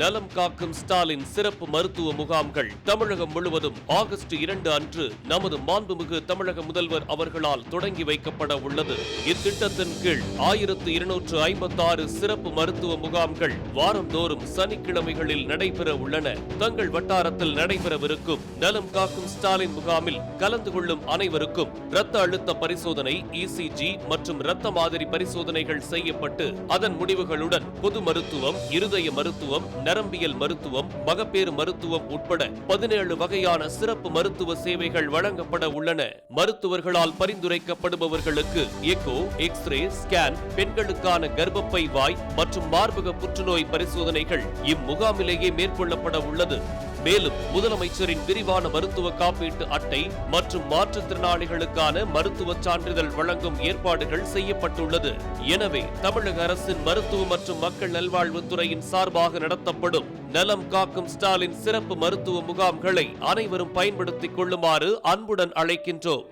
நலம் காக்கும் ஸ்டாலின் சிறப்பு மருத்துவ முகாம்கள் தமிழகம் முழுவதும் ஆகஸ்ட் இரண்டு அன்று நமது மாண்புமிகு தமிழக முதல்வர் அவர்களால் தொடங்கி வைக்கப்பட உள்ளது. இத்திட்டத்தின் கீழ் ஆயிரத்து இருநூற்று ஐம்பத்தாறு சிறப்பு மருத்துவ முகாம்கள் வாரந்தோறும் சனிக்கிழமைகளில் நடைபெற உள்ளன. தங்கள் வட்டாரத்தில் நடைபெறவிருக்கும் நலம் காக்கும் ஸ்டாலின் முகாமில் கலந்து கொள்ளும் அனைவருக்கும் இரத்த அழுத்த பரிசோதனை இசிஜி மற்றும் இரத்த மாதிரி பரிசோதனைகள் செய்யப்பட்டு அதன் முடிவுகளுடன் பொது மருத்துவம் இருதய மருத்துவம் நரம்பியல் மருத்துவம் மகப்பேறு மருத்துவம் உட்பட பதினேழு வகையான சிறப்பு மருத்துவ சேவைகள் வழங்கப்பட உள்ளன. மருத்துவர்களால் பரிந்துரைக்கப்படுபவர்களுக்கு எக்கோ எக்ஸ்ரே ஸ்கேன் பெண்களுக்கான கர்ப்பப்பை வாய் மற்றும் மார்பக புற்றுநோய் பரிசோதனைகள் இம்முகாமிலேயே மேற்கொள்ளப்பட உள்ளது. மேலும் முதலமைச்சரின் விரிவான மருத்துவ காப்பீட்டு அட்டை மற்றும் மாற்றுத்திறனாளிகளுக்கான மருத்துவ சான்றிதழ் வழங்கும் ஏற்பாடுகள் செய்யப்பட்டுள்ளது. எனவே தமிழக அரசின் மருத்துவ மற்றும் மக்கள் நல்வாழ்வுத்துறையின் சார்பாக நடத்தப்படும் நலம் காக்கும் ஸ்டாலின் சிறப்பு மருத்துவ முகாம்களை அனைவரும் பயன்படுத்திக் கொள்ளுமாறு அன்புடன் அழைக்கின்றோம்.